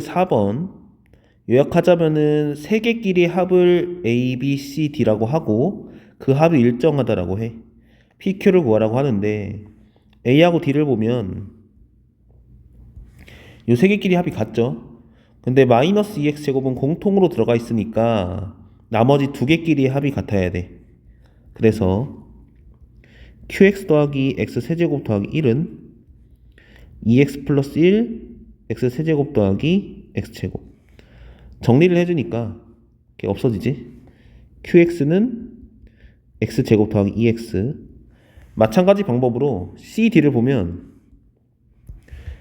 4번 요약하자면은 세 개끼리 합을 A, B, C, D라고 하고 그 합이 일정하다라고 해. PQ를 구하라고 하는데 A하고 D를 보면 요 세 개끼리 합이 같죠? 근데 마이너스 2x 제곱은 공통으로 들어가 있으니까 나머지 두 개끼리의 합이 같아야 돼. 그래서 qx 더하기 x 세제곱 더하기 1은 2x 플러스 1 x 세제곱 더하기 x제곱. 정리를 해주니까 이게 없어지지? Qx는 x제곱 더하기 2x 마찬가지 방법으로 cd를 보면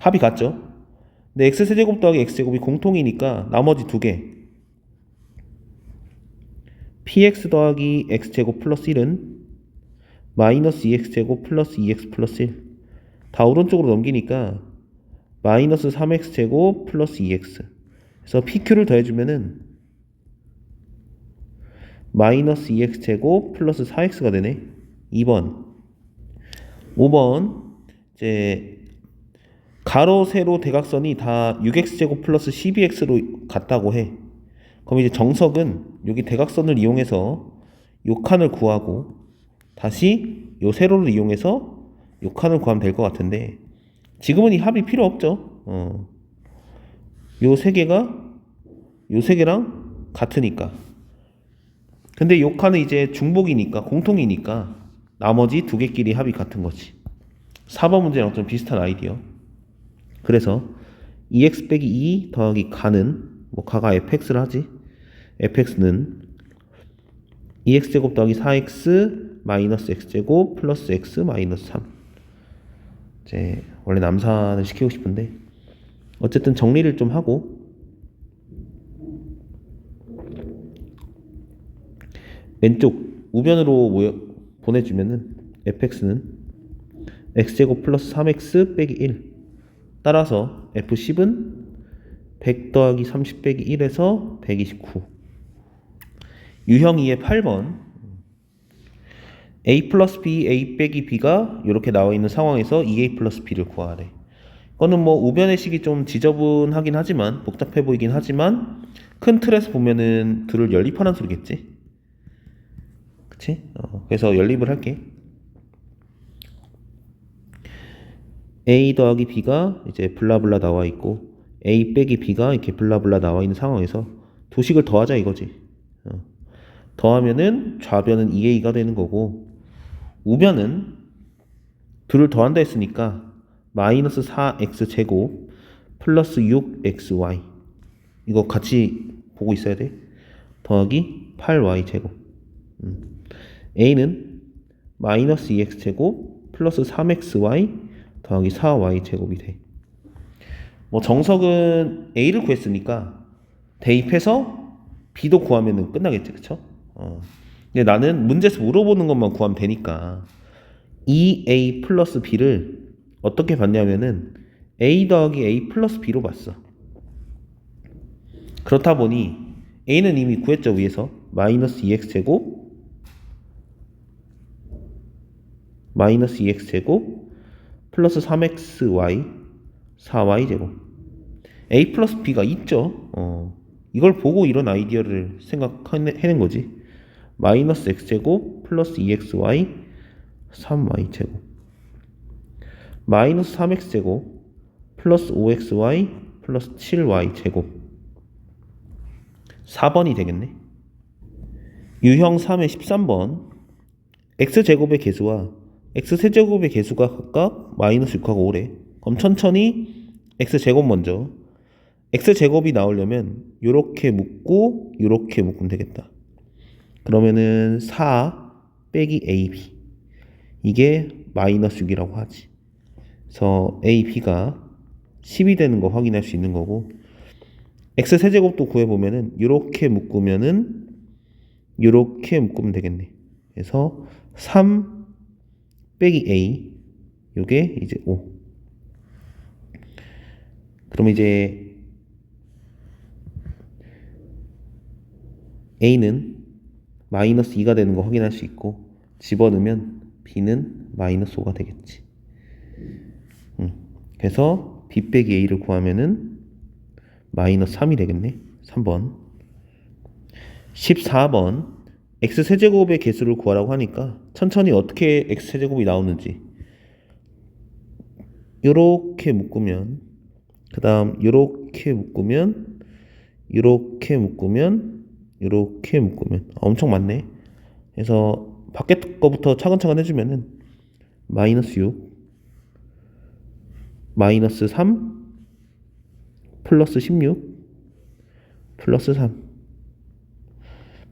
합이 같죠? 근데 x 세제곱 더하기 x제곱이 공통이니까 나머지 두 개. Px 더하기 x제곱 플러스 1은 마이너스 2x제곱 플러스 2x 플러스 1. 다 오른쪽으로 넘기니까 마이너스 3x제곱 플러스 2x. 그래서 pq를 더해주면은 마이너스 2x제곱 플러스 4x가 되네. 2번. 5번. 이제 가로, 세로, 대각선이 다 6x제곱 플러스 12x로 같다고 해. 그럼 이제 정석은 여기 대각선을 이용해서 요 칸을 구하고 다시 요 세로를 이용해서 요 칸을 구하면 될 것 같은데 지금은 이 합이 필요 없죠. 어. 요 세 개가 요 세 개랑 같으니까. 근데 요 칸은 이제 중복이니까 공통이니까 나머지 두 개끼리 합이 같은 거지. 4번 문제랑 좀 비슷한 아이디어. 그래서 2x 빼기 2 더하기 가는 뭐 가가 fx를 하지. fx는 2x제곱 더하기 4x 마이너스 x제곱 플러스 x 마이너스 3 이제 원래 남산을 시키고 싶은데 어쨌든 정리를 좀 하고 왼쪽 우변으로 모여, 보내주면은 fx는 x제곱 플러스 3x 빼기 1 따라서 f10은 100 더하기 30 빼기 1에서 129 유형 2의 8번 a 플러스 b, a 빼기 b가 이렇게 나와 있는 상황에서 2a 플러스 b를 구하래. 이거는 뭐 우변의 식이 좀 지저분하긴 하지만 복잡해 보이긴 하지만 큰 틀에서 보면은 둘을 연립하는 소리겠지. 그치? 어, 그래서 연립을 할게. a 더하기 b가 이제 블라블라 나와 있고 a 빼기 b가 이렇게 블라블라 나와 있는 상황에서 두 식을 더하자 이거지. 어. 더하면은 좌변은 2a가 되는 거고 우변은 둘을 더한다 했으니까 마이너스 4x 제곱 플러스 6xy 이거 같이 보고 있어야 돼 더하기 8y 제곱 음. a는 마이너스 2x 제곱 플러스 3xy 더하기 4y 제곱이 돼. 뭐 정석은 a를 구했으니까 대입해서 b도 구하면 끝나겠지, 그쵸? 어. 근데 나는 문제에서 물어보는 것만 구하면 되니까 2a 플러스 b를 어떻게 봤냐면은 a 더하기 a 플러스 b로 봤어. 그렇다 보니 a는 이미 구했죠 위에서 마이너스 2x 제곱 마이너스 2x 제곱 플러스 3xy 4y 제곱 a 플러스 b가 있죠. 어. 이걸 보고 이런 아이디어를 생각해낸 거지. 마이너스 x제곱 플러스 2xy 3y제곱 마이너스 3x제곱 플러스 5xy 플러스 7y제곱 4번이 되겠네. 유형 3의 13번 x제곱의 개수와 x세제곱의 개수가 각각 마이너스 6하고 5래. 그럼 천천히 x제곱 먼저 x제곱이 나오려면 이렇게 묶고 이렇게 묶으면 되겠다. 그러면은 4 빼기 AB 이게 마이너스 6이라고 하지. 그래서 AB가 10이 되는 거 확인할 수 있는 거고 x 세제곱도 구해 보면은 이렇게 묶으면은 이렇게 묶으면 되겠네. 그래서 3 빼기 A 요게 이제 5 그럼 이제 A는 마이너스 2가 되는 거 확인할 수 있고 집어넣으면 B는 마이너스 5가 되겠지. 음. 그래서 B 빼기 A를 구하면은 마이너스 3이 되겠네. 3번. 14번. x세제곱의 개수를 구하라고 하니까 천천히 어떻게 x세제곱이 나오는지 요렇게 묶으면 그 다음 요렇게 묶으면 요렇게 묶으면 요렇게 묶으면. 아, 엄청 많네. 그래서 밖에 거부터 차근차근 해주면은 마이너스 6 마이너스 3 플러스 16 플러스 3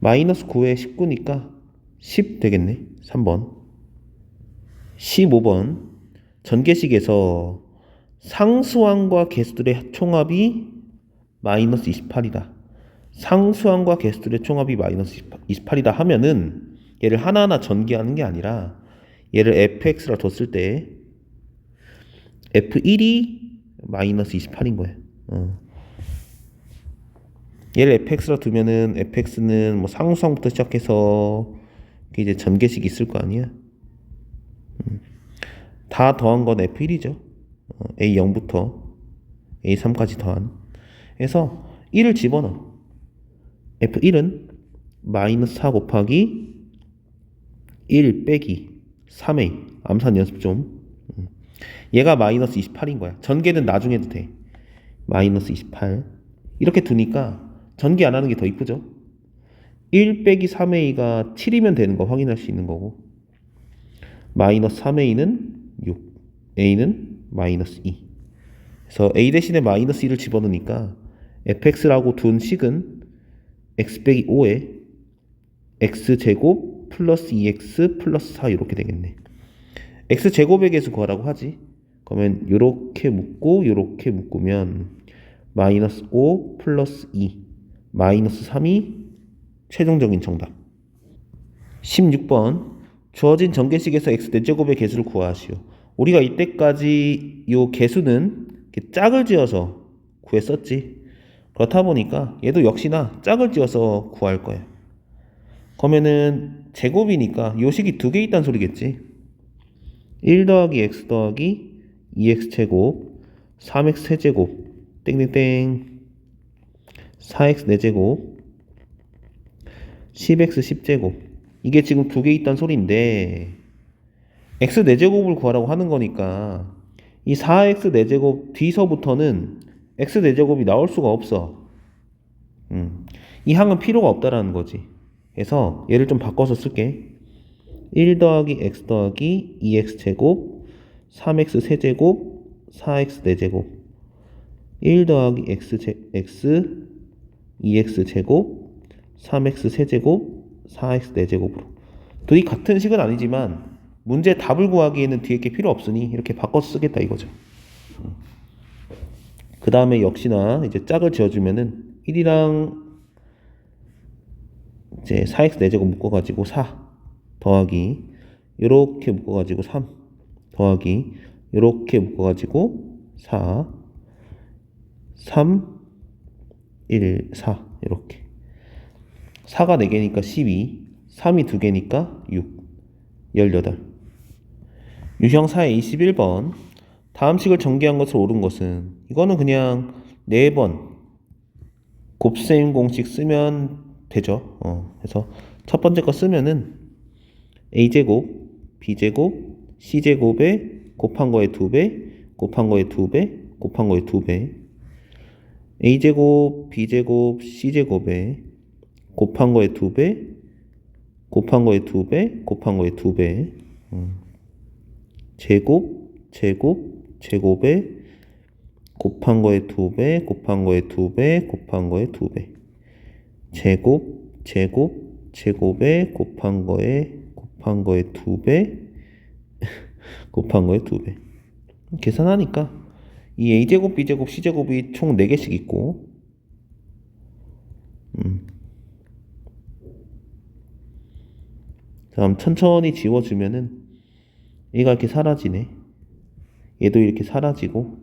마이너스 9에 19니까 10 되겠네. 3번. 15번. 전개식에서 상수항과 개수들의 총합이 마이너스 28이다 상수항과 개수들의 총합이 마이너스 28이다 하면은 얘를 하나하나 전개하는 게 아니라 얘를 fx라 뒀을 때 f1이 마이너스 28인 거예요 어. 얘를 fx라 두면은 fx는 뭐 상수항부터 시작해서 이제 전개식 있을 거 아니야. 음. 다 더한 건 f1이죠. 어, a0부터 a3까지 더한. 그래서 1을 집어넣어. F1은 마이너스 4 곱하기 1 빼기 3a. 암산 연습 좀. 음. 얘가 마이너스 28인 거야. 전개는 나중에 해도 돼. 마이너스 28. 이렇게 두니까 전개 안 하는 게 더 이쁘죠? 1 빼기 3a가 7이면 되는 거 확인할 수 있는 거고 마이너스 3a는 6 a는 마이너스 2 그래서 a 대신에 마이너스 2를 집어넣으니까 fx라고 둔 식은 x 빼기 5에 x제곱 플러스 2x 플러스 4 이렇게 되겠네 x제곱의 개수 구하라고 하지 그러면 이렇게 묶고 이렇게 묶으면 마이너스 5 플러스 2 마이너스 3이 최종적인 정답. 16번 주어진 전개식에서 x 대제곱의 개수를 구하시오. 우리가 이때까지 이 개수는 이렇게 짝을 지어서 구했었지. 그렇다 보니까 얘도 역시나 짝을 지어서 구할 거야. 그러면은 제곱이니까 요 식이 두 개 있다는 소리겠지. 1 더하기 x 더하기 2x 제곱 3x 세제곱 땡땡땡 4x 4제곱 10x 10제곱 이게 지금 두 개 있단 소리인데 x 4제곱을 구하라고 하는 거니까 이 4x 4제곱 뒤서부터는 x 4제곱이 나올 수가 없어. 음, 이 항은 필요가 없다라는 거지. 그래서 얘를 좀 바꿔서 쓸게. 1 더하기 x 더하기 2x 제곱 3x 세제곱 4x 4제곱. 1 더하기 x, 제, x 2x 제곱, 3x 세제곱, 4x 4제곱으로. 둘이 같은 식은 아니지만 문제 답을 구하기에는 뒤에 게 필요 없으니 이렇게 바꿔서 쓰겠다 이거죠. 그 다음에 역시나 이제 짝을 지어주면은 1이랑 이제 4x 4제곱 묶어가지고 4 더하기 이렇게 묶어가지고 3 더하기 이렇게 묶어가지고 4 3 1, 4 이렇게. 4가 4개니까 12 3이 2개니까 6 18 유형 4의 21번 다음 식을 전개한 것을 옳은 것은 이거는 그냥 4번 곱셈 공식 쓰면 되죠 어, 그래서 첫 번째 거 쓰면은 a제곱 b제곱 c제곱에 곱한 거에 2배 곱한 거에 2배 곱한 거에 2배 a제곱, b제곱, c제곱에 곱한 거에 2배, 곱한 거에 2배, 곱한 거에 2배. 음. 제곱, 제곱, 제곱에 곱한 거에 2배, 곱한 거에 2배, 곱한 거에 2배. 제곱, 제곱, 제곱에 곱한 거에 곱한 거에 2배, 곱한 거에 2배. 계산하니까 이 a제곱, b제곱, c제곱이 총 4개씩 있고 음. 다음 천천히 지워주면은 얘가 이렇게 사라지네 얘도 이렇게 사라지고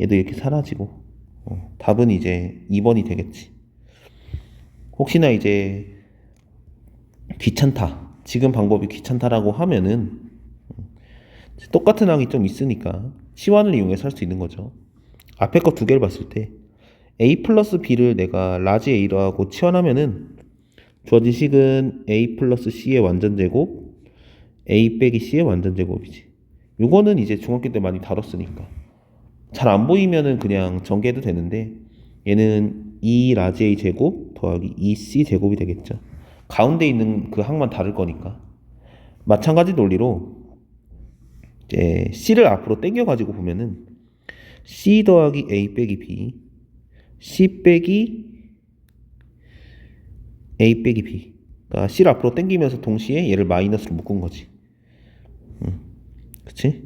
얘도 이렇게 사라지고 어, 답은 이제 2번이 되겠지 혹시나 이제 귀찮다 지금 방법이 귀찮다라고 하면은 똑같은 항이 좀 있으니까 시환을 이용해서 할 수 있는 거죠. 앞에 거 두 개를 봤을 때 a 플러스 b를 내가 라지 a로 하고 치환하면은 주어진 식은 a 플러스 c의 완전 제곱 a 빼기 c의 완전 제곱이지. 요거는 이제 중학교 때 많이 다뤘으니까 잘 안 보이면은 그냥 전개해도 되는데 얘는 2 라지 a 제곱 더하기 2c 제곱이 되겠죠. 가운데 있는 그 항만 다를 거니까 마찬가지 논리로 이제 c를 앞으로 당겨 가지고 보면은 c 더하기 a 빼기 b c 빼기 a 빼기 b 그러니까 c를 앞으로 당기면서 동시에 얘를 마이너스로 묶은 거지. 음, 그치?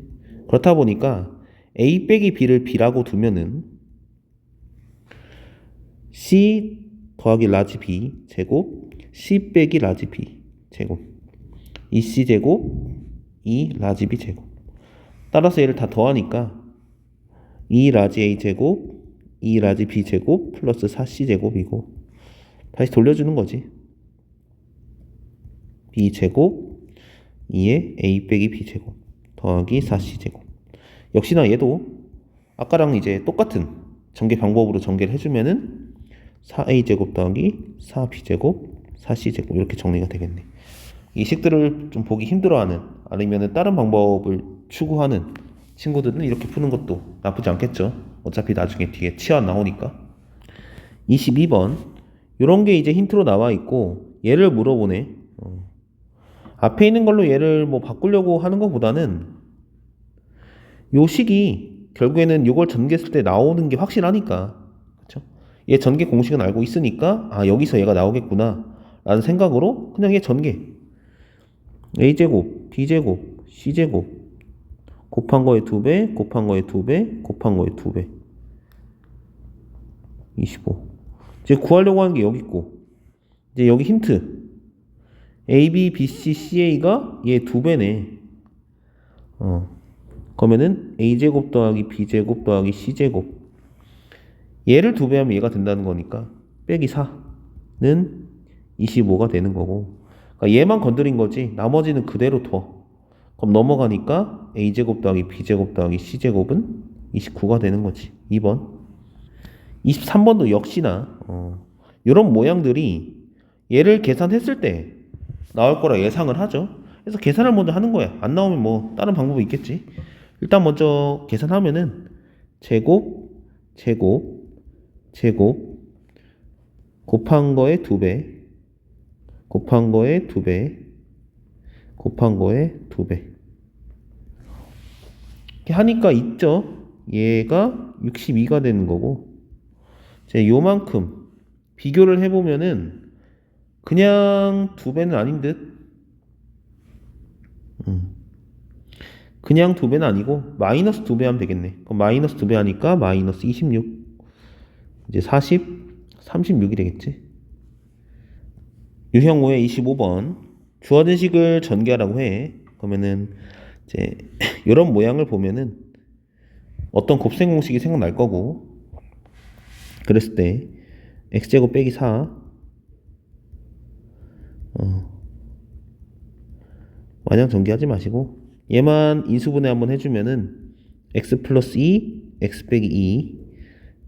그렇다 보니까 a 빼기 b를 b라고 두면은 c 더하기 라지 b 제곱 c 빼기 라지 b 제곱 2c 제곱 2 라지 b 제곱. 따라서 얘를 다 더하니까 2 라지 a 제곱 2 라지 b 제곱 플러스 4c 제곱이고 다시 돌려주는 거지. B 제곱 2에 a 빼기 b 제곱 더하기 4c 제곱 역시나 얘도 아까랑 이제 똑같은 전개 방법으로 전개를 해주면은 4a 제곱 더하기 4b 제곱 4c 제곱 이렇게 정리가 되겠네. 이 식들을 좀 보기 힘들어하는 아니면은 다른 방법을 추구하는 친구들은 이렇게 푸는 것도 나쁘지 않겠죠. 어차피 나중에 뒤에 치환 나오니까. 22번 이런 게 이제 힌트로 나와 있고 얘를 물어보네. 어. 앞에 있는 걸로 얘를 뭐 바꾸려고 하는 것보다는 요 식이 결국에는 요걸 전개했을 때 나오는 게 확실하니까. 그쵸? 얘 전개 공식은 알고 있으니까 아 여기서 얘가 나오겠구나. 라는 생각으로 그냥 얘 전개. A제곱 b제곱 c제곱. 곱한 거에 2배 곱한 거에 2배 곱한 거에 2배. 25 이제 구하려고 하는 게 여기 있고. 이제 여기 힌트. A, b, b, c, ca가 얘 2배네. 어 그러면은 a제곱 더하기 b제곱 더하기 c제곱. 얘를 두 배 하면 얘가 된다는 거니까 빼기 4는 25가 되는 거고. 그러니까 얘만 건드린 거지. 나머지는 그대로 둬. 그럼 넘어가니까 a제곱 더하기 b제곱 더하기 c제곱은 29가 되는 거지. 2번. 23번도 역시나 어, 이런 모양들이 얘를 계산했을 때 나올 거라 예상을 하죠. 그래서 계산을 먼저 하는 거야. 안 나오면 뭐 다른 방법이 있겠지 일단 먼저 계산하면은 제곱 제곱 제곱 곱한 거에 2배 곱한 거에 2배 곱한 거에 2배. 이렇게 하니까 있죠? 얘가 62가 되는 거고 이제 요만큼 비교를 해보면은 그냥 2배는 아닌 듯. 음. 그냥 2배는 아니고 마이너스 2배 하면 되겠네 그럼 마이너스 2배 하니까 마이너스 26 이제 40, 36이 되겠지. 유형 5의 25번 주어진 식을 전개하라고 해. 그러면은 이제 이런 모양을 보면은 어떤 곱셈 공식이 생각날 거고 그랬을 때 x제곱 빼기 4 어. 마냥 전개하지 마시고 얘만 인수분해 한번 해주면은 x 플러스 2 x 빼기 2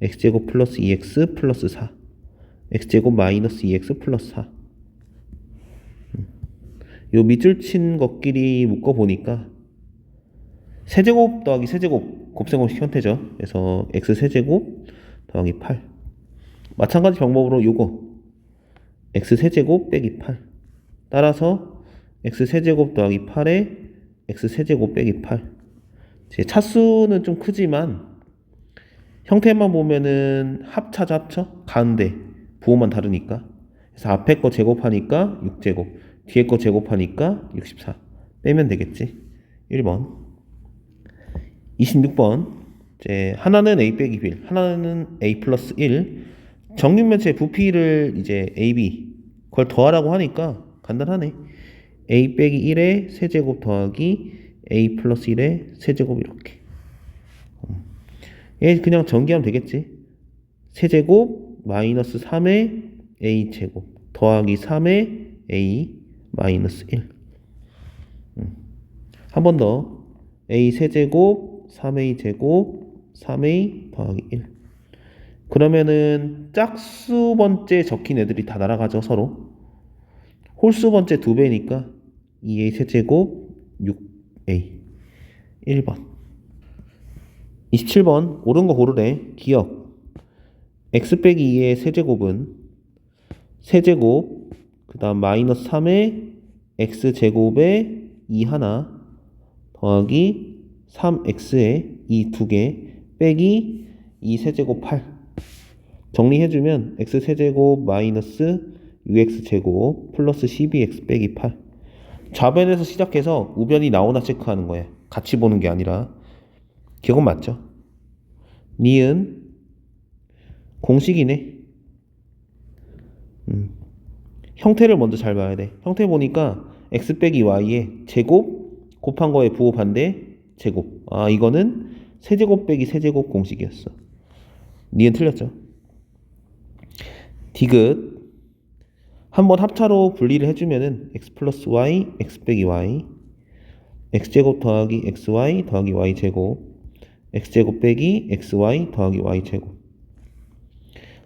x제곱 플러스 2x 플러스 4 x제곱 마이너스 2x 플러스 4 음. 요 밑줄 친 것끼리 묶어보니까 세제곱 더하기 세제곱 곱셈공식 형태죠. 그래서 x 세제곱 더하기 8 마찬가지 방법으로 요거. x 세제곱 빼기 8 따라서 x 세제곱 더하기 8에 x 세제곱 빼기 8 제 차수는 좀 크지만 형태만 보면은 합차죠 합쳐? 가운데 부호만 다르니까. 그래서 앞에 거 제곱하니까 6제곱 뒤에 거 제곱하니까 64 빼면 되겠지? 1번. 26번. 이제 하나는 a 빼기 1 하나는 a 플러스 1 정육면체 부피를 이제 ab 그걸 더하라고 하니까 간단하네 a 빼기 1에 세제곱 더하기 a 플러스 1에 세제곱 이렇게 얘 그냥 전기하면 되겠지. 세제곱 마이너스 3의 a제곱 더하기 3의 a 마이너스 1. 음. 한번 더. a 세제곱 3a 제곱 3a 더하기 1. 그러면은 짝수 번째 적힌 애들이 다 날아가죠 서로 홀수 번째 두 배니까 2a 세제곱 6a 1번. 27번 옳은 거 고르래 기억. X 빼기 2의 세제곱은 세제곱 그 다음 마이너스 3의 x제곱에 2 하나 더하기 3x에 이두개 빼기 2 세제곱 8 정리해주면 x 세제곱 마이너스 6x제곱 플러스 12x 빼기 8 좌변에서 시작해서 우변이 나오나 체크하는 거예요 같이 보는 게 아니라. 기억은 맞죠? 니은. 공식이네. 음. 형태를 먼저 잘 봐야 돼. 형태 보니까 x 빼기 y에 제곱 곱한 거에 부호 반대 제곱. 아 이거는 세제곱 빼기 세제곱 공식이었어. 니은 틀렸죠? 디귿 한번 합차로 분리를 해주면은 x 플러스 y x 빼기 y x제곱 더하기 xy 더하기 y제곱 x제곱 빼기 xy 더하기 y제곱.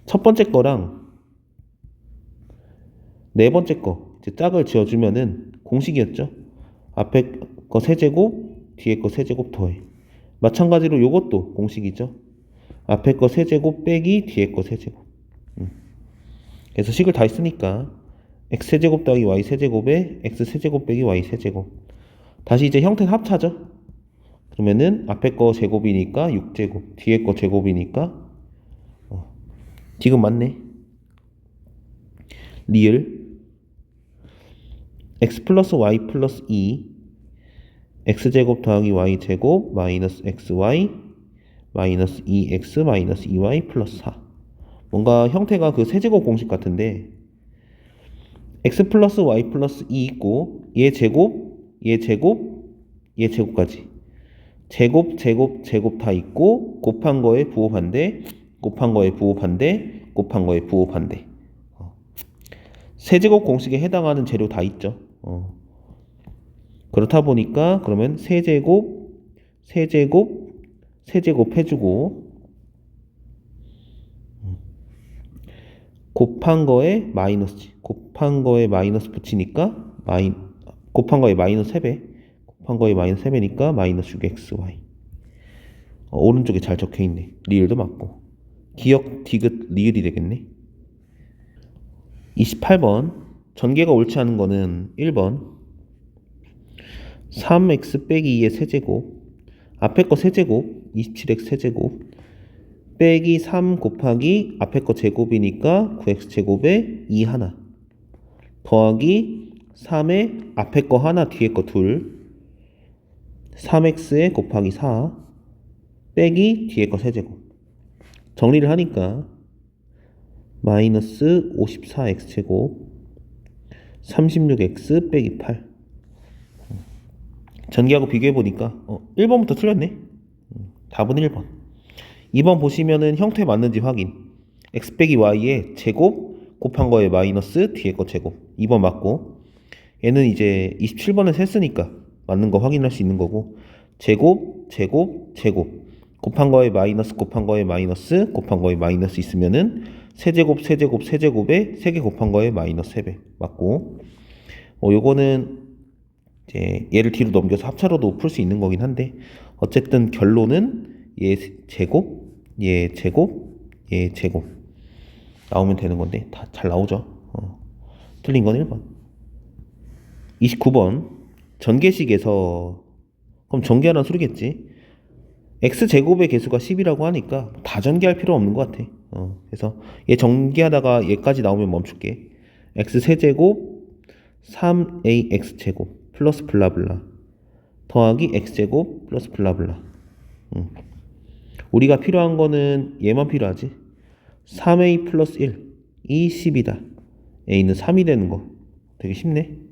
첫 번째 거랑 네 번째 거 이제 짝을 지어주면은 공식이었죠? 앞에 거 세제곱 뒤에 거 세제곱 더해. 마찬가지로 요것도 공식이죠? 앞에 거 세제곱 빼기 뒤에 거 세제곱. 음. 그래서 식을 다 했으니까 x 세제곱 더하기 y 세제곱에 x 세제곱 빼기 y 세제곱. 다시 이제 형태는 합차죠. 그러면은 앞에 거 제곱이니까 6제곱 뒤에 거 제곱이니까 어. 지금 맞네. 리을 x 플러스 y 플러스 2 x제곱 더하기 y제곱 마이너스 xy 마이너스 2x 마이너스 2y 플러스 4 뭔가 형태가 그 세제곱 공식 같은데 x 플러스 y 플러스 2 있고 얘 제곱 얘 제곱 얘 제곱까지 제곱 제곱 제곱 다 있고 곱한 거에 부호 반대 곱한 거에 부호 반대 곱한 거에 부호 반대 어. 세제곱 공식에 해당하는 재료 다 있죠 어. 그렇다 보니까 그러면 세제곱 세제곱 세제곱 해주고 곱한 거에 마이너스 곱한 거에 마이너스 붙이니까 마이 곱한 거에 마이너스 3배. 곱한 거에 마이너스 3배니까 마이너스 6xy 어, 오른쪽에 잘 적혀 있네. 리을도 맞고. 기억 디귿 리을이 되겠네. 28번. 전개가 옳지 않은 거는 1번. 3x 빼기 2의 세제곱. 앞에 거 세제곱 27x 세제곱 빼기 3 곱하기 앞에 거 제곱이니까 9x 제곱에 2 하나 더하기 3에 앞에 거 하나 뒤에 거 둘 3x에 곱하기 4 빼기 뒤에 거 세제곱. 정리를 하니까 마이너스 54x 제곱 36x 빼기 8 전기하고 비교해보니까 어, 1번부터 틀렸네. 음, 답은 1번 2번 보시면은 형태 맞는지 확인. x 빼기 y에 제곱 곱한 거에 마이너스 뒤에 거 제곱. 2번 맞고. 얘는 이제 27번을 셌으니까 맞는 거 확인할 수 있는 거고. 제곱 제곱 제곱. 곱한 거에 마이너스 곱한 거에 마이너스 곱한 거에 마이너스 있으면은 세제곱 세제곱 세제곱에 세 개 곱한 거에 마이너스 3배. 맞고. 어 요거는 이제 얘를 뒤로 넘겨서 합차로도 풀 수 있는 거긴 한데 어쨌든 결론은 얘 제곱 얘 제곱 얘 제곱. 나오면 되는 건데 다 잘 나오죠? 어. 틀린 건 1번. 29번. 전개식에서 그럼 전개하는 수르겠지? X제곱의 개수가 10이라고 하니까 다 전개할 필요 없는 것 같아. 어. 그래서 얘 전개하다가 얘까지 나오면 멈출게. X세제곱 3ax제곱 플러스 블라블라 더하기 x제곱 플러스 블라블라. 음. 우리가 필요한 거는 얘만 필요하지? 3a 플러스 1 이 10이다. A는 3이 되는 거. 되게 쉽네